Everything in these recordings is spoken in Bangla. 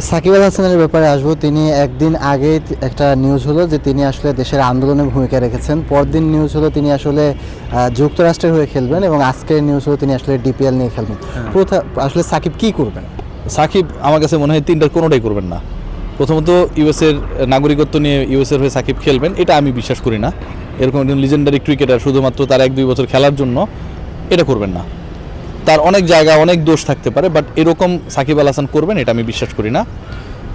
সাকিব আল হাসানের ব্যাপারে আসব। তিনি একদিন আগে একটা নিউজ হলো যে তিনি আসলে দেশের আন্দোলনে ভূমিকা রেখেছেন। পরদিন নিউজ হলো তিনি আসলে যুক্তরাষ্ট্রের হয়ে খেলবেন এবং আজকের নিউজ হলো তিনি আসলে ডিপিএল নিয়ে খেলবেন। প্রথা- আসলে সাকিব কি করবেন? সাকিব আমার কাছে মনে হয় তিনটার কোনোটাই করবেন না। প্রথমত ইউএসের নাগরিকত্ব নিয়ে ইউএসের হয়ে সাকিব খেলবেন এটা আমি বিশ্বাস করি না। এরকম একজন লিজেন্ডারি ক্রিকেটার শুধুমাত্র তার এক দুই বছর খেলার জন্য এটা করবেন না। তার অনেক জায়গা, অনেক দোষ থাকতে পারে বাট এরকম সাকিব আল হাসান করবেন, এটা আমি বিশ্বাস করি না।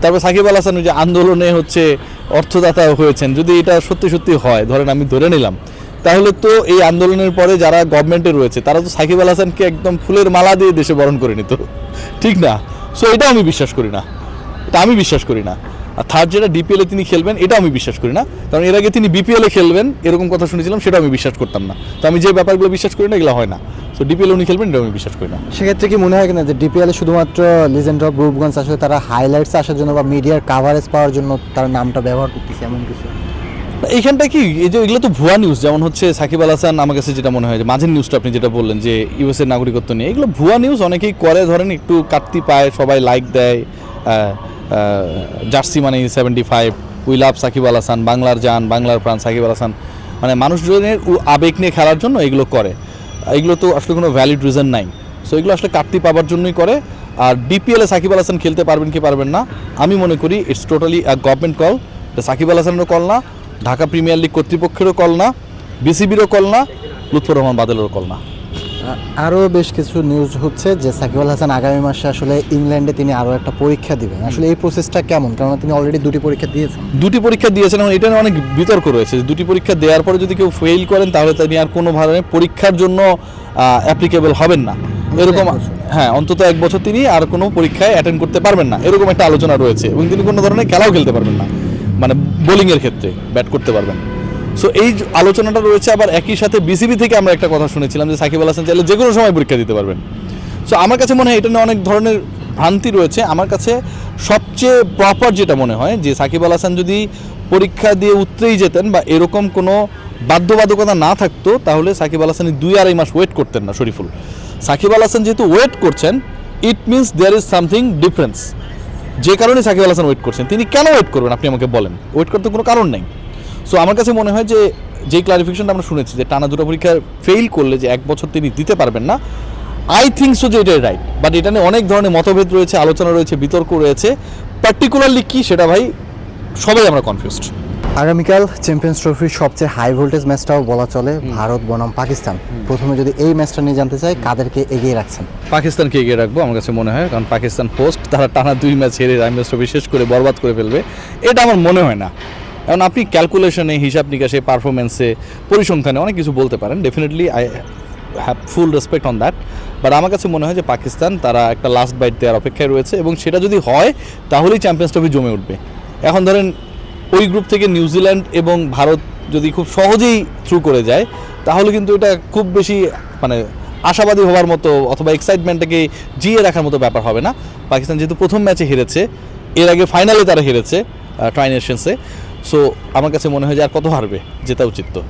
তারপর সাকিব আল হাসান ওই যে আন্দোলনে হচ্ছে অর্থদাতা হয়েছেন, যদি এটা সত্যি সত্যি হয়, ধরেন আমি ধরে নিলাম, তাহলে তো এই আন্দোলনের পরে যারা গভর্নমেন্টে রয়েছে, তারা তো সাকিব আল হাসানকে একদম ফুলের মালা দিয়ে দেশে বরণ করে নিত। ঠিক না? সো এটা আমি বিশ্বাস করি না। এটা আমি বিশ্বাস করি না। আর থার্ড যেটা ডিপিএলে তিনি খেলবেন এটা আমি বিশ্বাস করি না। কারণ এর আগে তিনি বিপিএলে খেলবেন, এরকম কথা শুনেছিলাম সেটা আমি বিশ্বাস করতাম না। তো আমি যে ব্যাপারগুলো বিশ্বাস করি না, এগুলো হয় না। সো ডিপিএল উনি খেলবেন এটা আমি বিশ্বাস করি না। সেক্ষেত্রে কি মনে হয় কিনা যে ডিপিএল শুধুমাত্র লিজেন্ড অফ রূপগঞ্জ আসলে তারা হাইলাইটস আসার জন্য বা মিডিয়ার কাভারেজ পাওয়ার জন্য তার নামটা ব্যবহার করতেছে এমন কিছু? এইখানটা কি এই যে এগুলো তো ভুয়া নিউজ যেমন হচ্ছে সাকিব আল হাসান আমার কাছে যেটা মনে হয় যে মাঝের নিউজটা আপনি যেটা বললেন যে ইউএসএর নাগরিকত্ব নিয়ে এগুলো ভুয়া নিউজ অনেকেই করে ধরেন একটু কাটতি পায় সবাই লাইক দেয় জার্সি মানে seventy five we love Shakib Al Hasan বাংলার জান বাংলার প্রাণ সাকিব আল হাসান। মানে মানুষজনের আবেগ নিয়ে খেলার জন্য এগুলো করে। এগুলো তো আসলে কোনো ভ্যালিড রিজন নাই। সো এগুলো আসলে কাটতি পাবার জন্যই করে। আর ডিপিএলে সাকিব আল হাসান খেলতে পারবেন কি পারবেন না, আমি মনে করি ইটস টোটালি গভর্নমেন্ট কল এটা সাকিব আল হাসানেরও কল না, ঢাকা প্রিমিয়ার লিগ কর্তৃপক্ষেরও কল না বিসিবিরও কল না, লুৎফর রহমান বাদলেরও কল না। আরও বেশ কিছু নিউজ হচ্ছে যে সাকিব আল হাসান আগামী মাসে আসলে ইংল্যান্ডে তিনি আরও একটা পরীক্ষা দিবেন। আসলে এই প্রসেসটা কেমন? কারণ তিনি অলরেডি দুটি পরীক্ষা দিয়েছেন। দুটি পরীক্ষা দিয়েছেন এবং এটা অনেক বিতর্ক রয়েছে। দুটি পরীক্ষা দেওয়ার পরে যদি কেউ ফেল করেন তাহলে তিনি আর কোনো ধরনের পরীক্ষার জন্য অ্যাপ্লিকেবল হবেন না। এরকম হ্যাঁ অন্তত এক বছর তিনি আর কোনো পরীক্ষায় অ্যাটেন্ড করতে পারবেন না। এরকম একটা আলোচনা রয়েছে এবং তিনি কোনো ধরনের খেলাও খেলতে পারবেন না। মানে বোলিংয়ের ক্ষেত্রে ব্যাট করতে পারবেন সো এই আলোচনাটা রয়েছে, আবার একই সাথে বিসিবি থেকে আমরা একটা কথা শুনেছিলাম যে সাকিব আল হাসান চাইলে যে কোনো সময় পরীক্ষা দিতে পারবেন। সো আমার কাছে মনে হয় এটা নিয়ে অনেক ধরনের ভ্রান্তি রয়েছে। আমার কাছে সবচেয়ে প্রপার যেটা মনে হয়, যে সাকিব আল হাসান যদি পরীক্ষা দিয়ে উতরেই যেতেন বা এরকম কোনো বাধ্যবাধকতা না থাকতো, তাহলে সাকিব আল হাসান দুই আড়াই মাস ওয়েট করতেন না শরীফুল। সাকিব আল হাসান যেহেতু ওয়েট করছেন it means there is something difference যে কারণে সাকিব আল হাসান ওয়েট করছেন। তিনি কেন ওয়েট করবেন, আপনি আমাকে বলেন। ওয়েট করতে কোনো কারণ নেই। সো আমার কাছে মনে হয় যে যেই ক্লারিফিকেশনটা আমরা শুনেছি যে টানা দুটো পরীক্ষা ফেল করলে যে এক বছর তিনি দিতে পারবেন না আই থিঙ্ক সো যে এটাই রাইট বাট এটা নিয়ে অনেক ধরনের মতভেদ রয়েছে আলোচনা রয়েছে বিতর্ক রয়েছে। পার্টিকুলারলি কি সেটা ভাই সবাই আমরা কনফিউজড আগামীকাল চ্যাম্পিয়ন্স ট্রফির সবচেয়ে হাই ভোল্টেজ ম্যাচটাও বলা চলে ভারত বনাম পাকিস্তান। প্রথমে যদি এই ম্যাচটা নিয়ে জানতে চাই কাদেরকে এগিয়ে রাখছেন? পাকিস্তানকে এগিয়ে রাখব আমার কাছে মনে হয় কারণ পাকিস্তান হোস্ট তারা টানা দুই ম্যাচ হেরে ম্যাচ শেষ করে বরবাদ করে ফেলবে। এটা আমার মনে হয় না। কারণ আপনি ক্যালকুলেশনে হিসাব নিকাশে পারফরমেন্সে পরিসংখ্যানে অনেক কিছু বলতে পারেন। Definitely I have full respect on that but আমার কাছে মনে হয় যে পাকিস্তান তারা একটা লাস্ট বাইট দেওয়ার অপেক্ষায় রয়েছে এবং সেটা যদি হয়, তাহলেই চ্যাম্পিয়ন্স ট্রফি জমে উঠবে। এখন ধরেন, ওই গ্রুপ থেকে নিউজিল্যান্ড এবং ভারত যদি খুব সহজেই থ্রু করে যায়, তাহলে কিন্তু এটা খুব বেশি মানে আশাবাদী হওয়ার মতো অথবা এক্সাইটমেন্টটাকে জিয়ে রাখার মতো ব্যাপার হবে না। পাকিস্তান যেহেতু প্রথম ম্যাচে হেরেছে, এর আগে ফাইনালে তারা হেরেছে ট্রাই নেশনসে সো আমার কাছে মনে হয় যে আর কত হারবে জেতা উচিত তো।